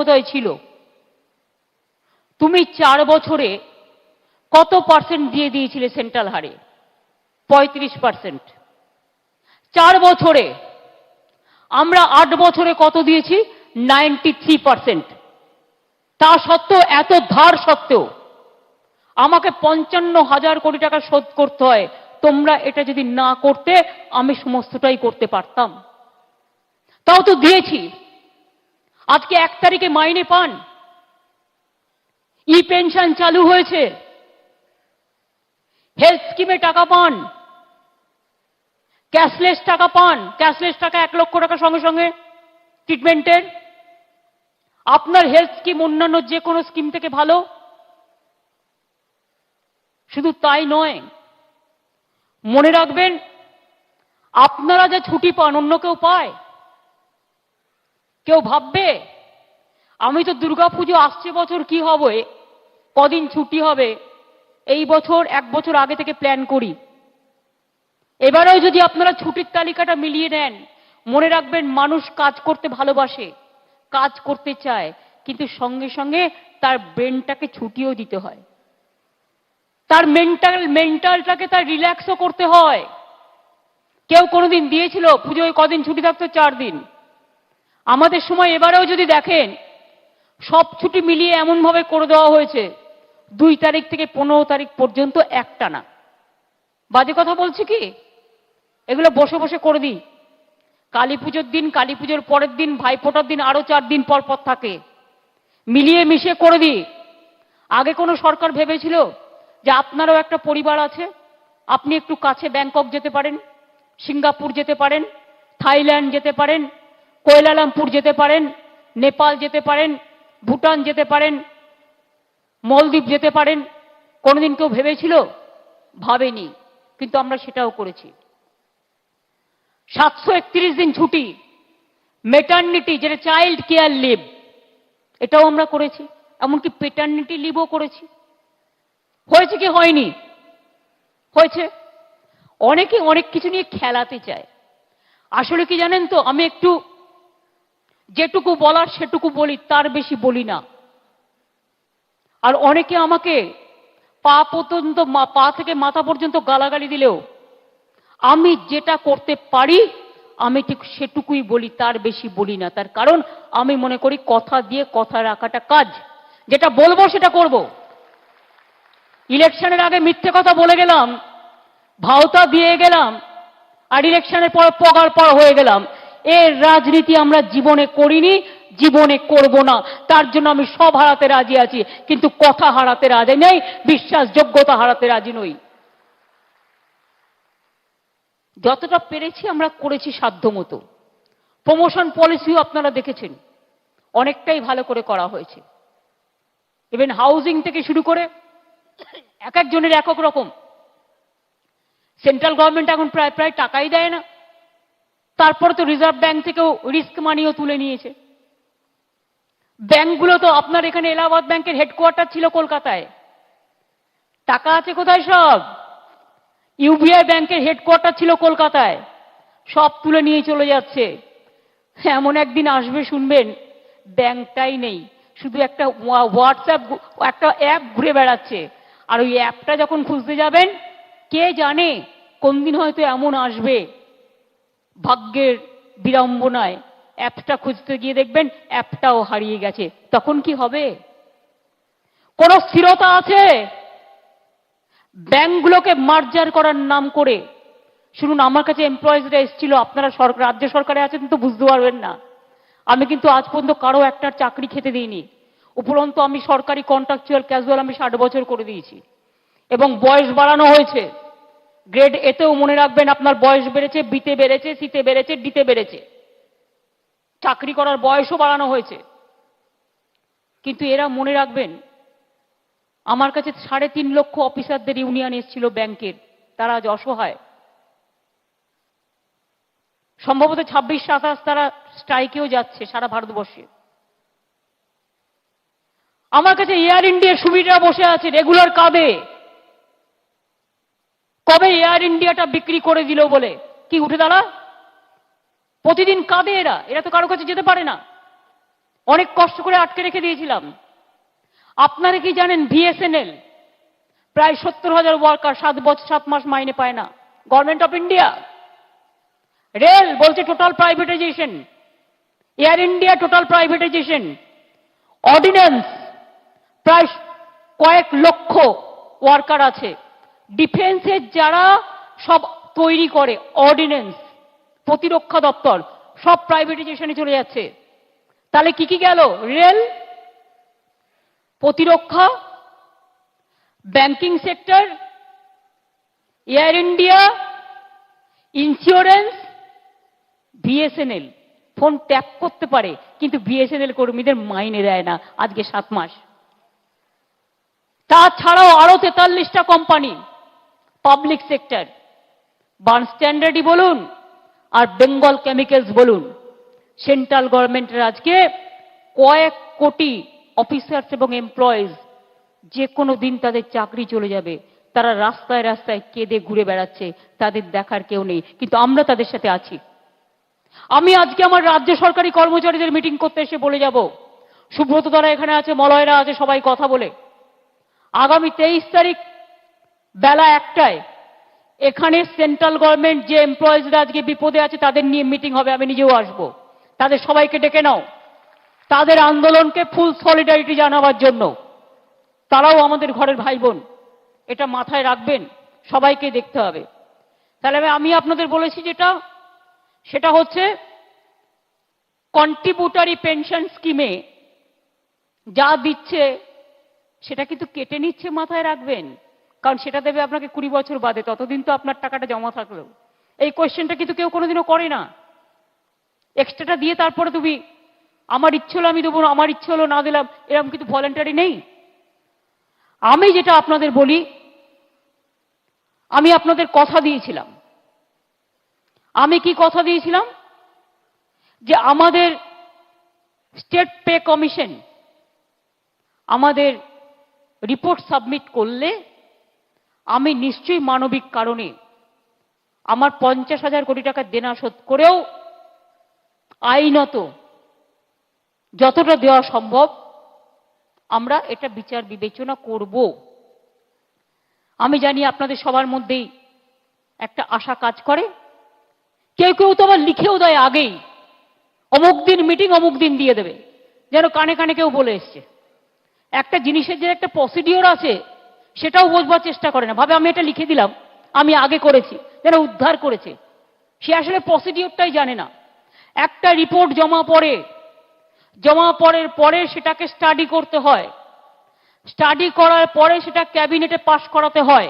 ক্ষমতায় ছিল। তুমি চার বছরে কত পার্সেন্ট দিয়ে দিয়েছিলে সেন্ট্রাল হারে? পঁয়ত্রিশ পার্সেন্ট চার বছরে আমরা আট বছরে কত দিয়েছি? নাইনটি থ্রি পার্সেন্ট তা সত্ত্বেও, এত ধার সত্ত্বেও আমাকে পঞ্চান্ন হাজার কোটি টাকা শোধ করতে হয়। তোমরা এটা যদি না করতে, আমি সমস্তটাই করতে পারতাম। তাও তো দিয়েছি। আজকে এক তারিখে মাইনে পান। ই পেনশন চালু হয়েছে। হেলথ স্কিমে টাকা পান। ক্যাশলেস টাকা পান। ক্যাশলেস টাকা এক লক্ষ টাকা সঙ্গে সঙ্গে ট্রিটমেন্টের আপনার হেলথ স্কিম অন্যান্য যে কোনো স্কিম থেকে ভালো। শুধু তাই নয়, মনে রাখবেন, আপনারা যা ছুটি পান, অন্য কেউ পায়। কেউ ভাববে, আমি তো দুর্গাপুজো আসছে বছর কি হবে? কদিন ছুটি হবে? এই বছর, এক বছর আগে থেকে প্ল্যান করি। এবারেও যদি আপনারা ছুটির তালিকাটা মিলিয়ে নেন, মনে রাখবেন মানুষ কাজ করতে ভালোবাসে, কাজ করতে চায়, কিন্তু সঙ্গে সঙ্গে তার ব্রেনটাকে ছুটিও দিতে হয়। তার মেন্টাল মেন্টালটাকে তার রিল্যাক্সও করতে হয়। কেউ কোনোদিন দিয়েছিল, পুজোয় কদিন ছুটি থাকতো? চার দিন। আমাদের সময় এবারেও যদি দেখেন, সব ছুটি মিলিয়ে এমনভাবে করে দেওয়া হয়েছে, দুই তারিখ থেকে পনেরো তারিখ পর্যন্ত একটা না। বাজে কথা বলছি কি? এগুলো বসে বসে করে দিই। কালী পুজোর দিন, কালী পুজোর পরের দিন, ভাইফোঁটার দিন আরও চার দিন পর পর থাকে। মিলিয়ে মিশিয়ে করে দিই। আগে কোনো সরকার ভেবেছিল যে আপনারও একটা পরিবার আছে, আপনি একটু কাছে ব্যাংকক যেতে পারেন, সিঙ্গাপুর যেতে পারেন, থাইল্যান্ড যেতে পারেন কোয়েলালামপুর যেতে পারেন নেপাল যেতে পারেন ভুটান যেতে পারেন মলদ্বীপ যেতে পারেন, কোনোদিন কেউ ভেবেছিল? ভাবেনি। কিন্তু আমরা সেটাও করেছি। সাতশো একত্রিশ দিন ছুটি মেটার্নিটি যেটা চাইল্ড কেয়ার লিভ এটাও আমরা করেছি। এমনকি পেটার্নিটি লিভও করেছি। হয়েছে কি হয়নি? হয়েছে। অনেকে অনেক কিছু নিয়ে খেলাতে চায়। আসলে কি জানেন তো, আমি একটু যেটুকু বলার সেটুকু বলি, তার বেশি বলি না। আর অনেকে আমাকে পা পর্যন্ত পা থেকে মাথা পর্যন্ত গালাগালি দিলেও, আমি যেটা করতে পারি, আমি ঠিক সেটুকুই বলি, তার বেশি বলি না। তার কারণ, আমি মনে করি কথা দিয়ে কথা রাখাটা কাজ। যেটা বলব সেটা করব। ইলেকশনের আগে মিথ্যে কথা বলে গেলাম, ভাওতা দিয়ে গেলাম, আর ইলেকশনের পর পগার পর হয়ে গেলাম। এর রাজনীতি আমরা জীবনে করিনি, জীবনে করব না। তার জন্য আমি সব হারাতে রাজি আছি, কিন্তু কথা হারাতে রাজি নেই, বিশ্বাসযোগ্যতা হারাতে রাজি নই। যতটা পেরেছি আমরা করেছি সাধ্যমতো প্রমোশন পলিসিও আপনারা দেখেছেন। অনেকটাই ভালো করে করা হয়েছে। ইভেন হাউজিং থেকে শুরু করে এক একজনের একক রকম। সেন্ট্রাল গভর্নমেন্ট এখন প্রায় প্রায় টাকাই দেয় না। তারপরে তো রিজার্ভ ব্যাংক থেকেও রিস্ক মানিও তুলে নিয়েছে। ব্যাংকগুলো তো আপনার এখানে এলাহাবাদ ব্যাংকের হেডকোয়ার্টার ছিল কলকাতায়। টাকা আছে কোথায় সব? ইউবিআই ব্যাংকের হেডকোয়ার্টার ছিল কলকাতায়। সব তুলে নিয়ে চলে যাচ্ছে। এমন একদিন আসবে শুনবেন, ব্যাংকটাই নেই। শুধু একটা হোয়াটসঅ্যাপ একটা অ্যাপ ঘুরে বেড়াচ্ছে। আর ওই অ্যাপটা যখন খুঁজতে যাবেন, কে জানে কোন দিন হয়তো এমন আসবে। ভাগ্যের বিড়ম্বনায় অ্যাপটা খুঁজতে গিয়ে দেখবেন অ্যাপটাও হারিয়ে গেছে। তখন কি হবে? কোন স্থিরতা আছে? ব্যাংকগুলোকে মার্জার করার নাম করে। শুনুন, আমার কাছে এমপ্লয়িজরা এসেছিল, আপনারা সরকার রাজ্য সরকারে আছেন তো বুঝতে পারবেন না। আমি কিন্তু আজ পর্যন্ত কারও একটা চাকরি খেতে দিইনি। উপরন্তু আমি সরকারি কন্ট্রাকচুয়াল ক্যাজুয়াল আমি ষাট বছর করে দিয়েছি। এবং বয়স বাড়ানো হয়েছে। গ্রেড এতেও মনে রাখবেন আপনার বয়স বেড়েছে বিতে বেড়েছে সিতে বেড়েছে ডিতে বেড়েছে। চাকরি করার বয়সও বাড়ানো হয়েছে। কিন্তু এরা মনে রাখবেন, আমার কাছে সাড়ে তিন লক্ষ অফিসারদের ইউনিয়ন এসেছিল ব্যাংকের, তারা আজ অসহায়। সম্ভবত ছাব্বিশ, সাতাশ তারা স্ট্রাইকেও যাচ্ছে সারা ভারতবর্ষে। আমার কাছে এয়ার ইন্ডিয়ার সুবিধা বসে আছে, রেগুলার কাবে কবে এয়ার ইন্ডিয়াটা বিক্রি করে দিল বলে? কি, উঠে দাঁড়া প্রতিদিন কাঁদে এরা। এরা তো কারও কাছে যেতে পারে না। অনেক কষ্ট করে আটকে রেখে দিয়েছিলাম। আপনারা কি জানেন বিএসএনএল প্রায় সত্তর হাজার ওয়ার্কার সাত বছর, সাত মাস মাইনে পায় না। গভর্নমেন্ট অফ ইন্ডিয়া রেল বলছে total privatization Air India total privatization ordinance প্রায় কয়েক লক্ষ ওয়ার্কার আছে। ডিফেন্সের যারা সব তৈরি করে অর্ডিন্যান্স প্রতিরক্ষা দপ্তর, সব প্রাইভেটাইজেশনে চলে যাচ্ছে। তাহলে কি কি গেল? রেল প্রতিরক্ষা banking sector Air India insurance BSNL phone tap করতে পারে, কিন্তু বিএসএনএল কর্মীদের মাইনে দেয় না আজকে সাত মাস। তাছাড়াও আরও তেতাল্লিশটা কোম্পানি পাবলিক সেক্টর বার্ন স্ট্যান্ডার্ডই বলুন আর বেঙ্গল কেমিক্যালস বলুন। সেন্ট্রাল গভর্নমেন্টের আজকে কয়েক কোটি অফিসার্স এবং এমপ্লয়িজ যে কোনো দিন তাদের চাকরি চলে যাবে। তারা রাস্তায় রাস্তায় কেঁদে ঘুরে বেড়াচ্ছে, তাদের দেখার কেউ নেই। কিন্তু আমরা তাদের সাথে আছি। আমি আজকে আমার রাজ্য সরকারি কর্মচারীদের মিটিং করতে এসে বলে যাব। সুব্রত দ্বারা এখানে আছে, মলয়রা আছে, সবাই কথা বলে। আগামী তেইশ তারিখ বেলা একটায়। এখানে সেন্ট্রাল গভর্নমেন্ট যে এমপ্লয়িজরা আজকে বিপদে আছে, তাদের নিয়ে মিটিং হবে, আমি নিজেও আসব। তাদের সবাইকে ডেকে নাও। তাদের আন্দোলনকে ফুল সলিডারিটি জানাবার জন্য। তারাও আমাদের ঘরের ভাই বোন এটা মাথায় রাখবেন, সবাইকে দেখতে হবে। তাহলে আমি- আপনাদের বলেছি যেটা, সেটা হচ্ছে কন্ট্রিবিউটারি পেনশন স্কিমে যা দিচ্ছে, সেটা কিন্তু কেটে নিচ্ছে মাথায় রাখবেন। কারণ সেটা দেবে আপনাকে কুড়ি বছর বাদে ততদিন তো আপনার টাকাটা জমা থাকল। এই কোয়েশ্চেনটা কিন্তু কেউ কোনোদিনও করে না। এক্সট্রাটা দিয়ে তারপরে তুমি আমার ইচ্ছে হলো আমি দেবো না, আমার ইচ্ছে হলো না দিলাম। এরকম কিন্তু ভলেন্টারি নেই। আমি যেটা আপনাদের বলি আমি আপনাদের কথা দিয়েছিলাম। আমি কি কথা দিয়েছিলাম? যে আমাদের স্টেট পে কমিশন আমাদের রিপোর্ট সাবমিট করলে আমি নিশ্চয়ই মানবিক কারণে আমার পঞ্চাশ হাজার কোটি টাকা দেনা শোধ করেও আইনত যতটা দেওয়া সম্ভব আমরা এটা বিচার বিবেচনা করব। আমি জানি আপনাদের সবার মধ্যেই একটা আশা কাজ করে। কেউ কেউ তো আবার লিখেও দেয় আগেই, অমুক দিন মিটিং অমুক দিন দিয়ে দেবে। যেন কানে কানে কেউ বলে এসছে। একটা জিনিসের যে একটা প্রসিডিওর আছে সেটাও বোঝবার চেষ্টা করে না। ভাবে, আমি এটা লিখে দিলাম, আমি আগে করেছি, যেন উদ্ধার করেছে। সে আসলে প্রসিডিওরটাই জানে না। একটা রিপোর্ট জমা পড়ে, জমা পড়ের পরে সেটাকে স্টাডি করতে হয়। স্টাডি করার পরে সেটা ক্যাবিনেটে পাশ করাতে হয়।